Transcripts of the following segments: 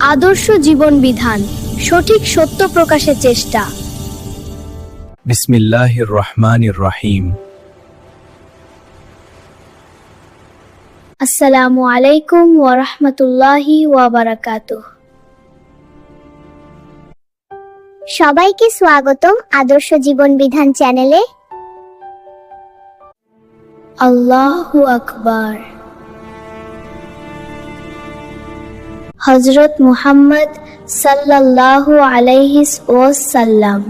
আদর্শ জীবন বিধান সঠিক সত্য প্রকাশের চেষ্টা। বিসমিল্লাহির রহমানির রহিম আসসালামু আলাইকুম ওরহমতুল্লাহি ওয়াবারাকাতুহ সবাইকে স্বাগতম আদর্শ জীবন বিধান চ্যানেলে। আল্লাহু আকবার। হজরত মুহাম্মদ সাল্লাল্লাহু আলাইহি ওয়াসাল্লাম।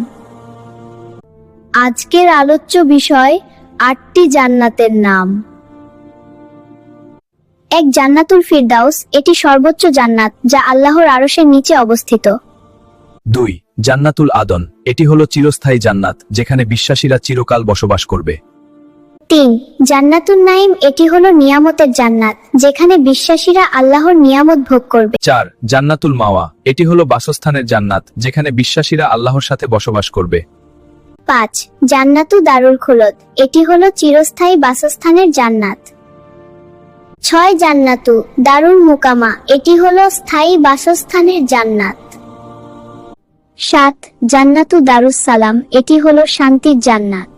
আজকের আলোচ্য বিষয় আটটি জান্নাতের নাম। এক জান্নাতুল ফিরদাউস এটি সর্বোচ্চ জান্নাত যা আল্লাহর আরশের নিচে অবস্থিত। দুই জান্নাতুল আদন এটি হলো চিরস্থায়ী জান্নাত যেখানে বিশ্বাসীরা চিরকাল বসবাস করবে। তিন জান্নাতুল নাইম এটি হলো নিয়ামতের জান্নাত। যেখানে বিশ্বাসীরা আল্লাহর নিয়ামত ভোগ করবে। চার জান্নাতুল মাওয়া। এটি হলো বাসস্থানের জান্নাত যেখানে বিশ্বাসীরা আল্লাহর সাথে বসবাস করবে। পাঁচ জান্নাতু দারুল খুলদ। এটি হলো চিরস্থায়ী বাসস্থানের জান্নাত। ছয় জান্নাতু দারুল মুকামা। এটি হলো স্থায়ী বাসস্থানের জান্নাত। সাত জান্নাতু দারুস সালাম। এটি হলো শান্তির জান্নাত।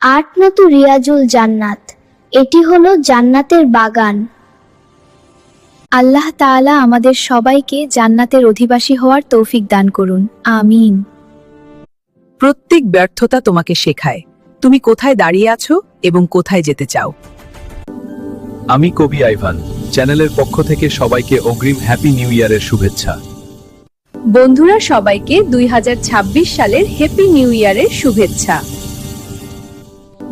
আট নতু রিয়াজুল জান্নাত। এটি হলো জান্নাতের বাগান। আল্লাহ তাআলা আমাদের সবাইকে জান্নাতের অধিবাসী হওয়ার তৌফিক দান করুন। আমিন। প্রত্যেক ব্যর্থতা তোমাকে শেখায়। তুমি কোথায় দাঁড়িয়ে আছো এবং কোথায় যেতে চাও। আমি কবি আইভান চ্যানেলের পক্ষ থেকে সবাইকে অগ্রিম হ্যাপি নিউ ইয়ারের শুভেচ্ছা। বন্ধুরা সবাইকে দুই হাজার ছাব্বিশ সালের হ্যাপি নিউ ইয়ারের শুভেচ্ছা।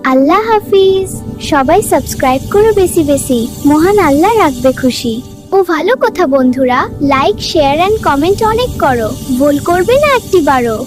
আল্লাহ হাফিজ। সবাই সাবস্ক্রাইব করো বেশি বেশি। মহান আল্লাহ রাখবে খুশি। ও ভালো কথা বন্ধুরা লাইক শেয়ার এন্ড কমেন্ট অনেক করো। ভুল করবে না একটিবারও।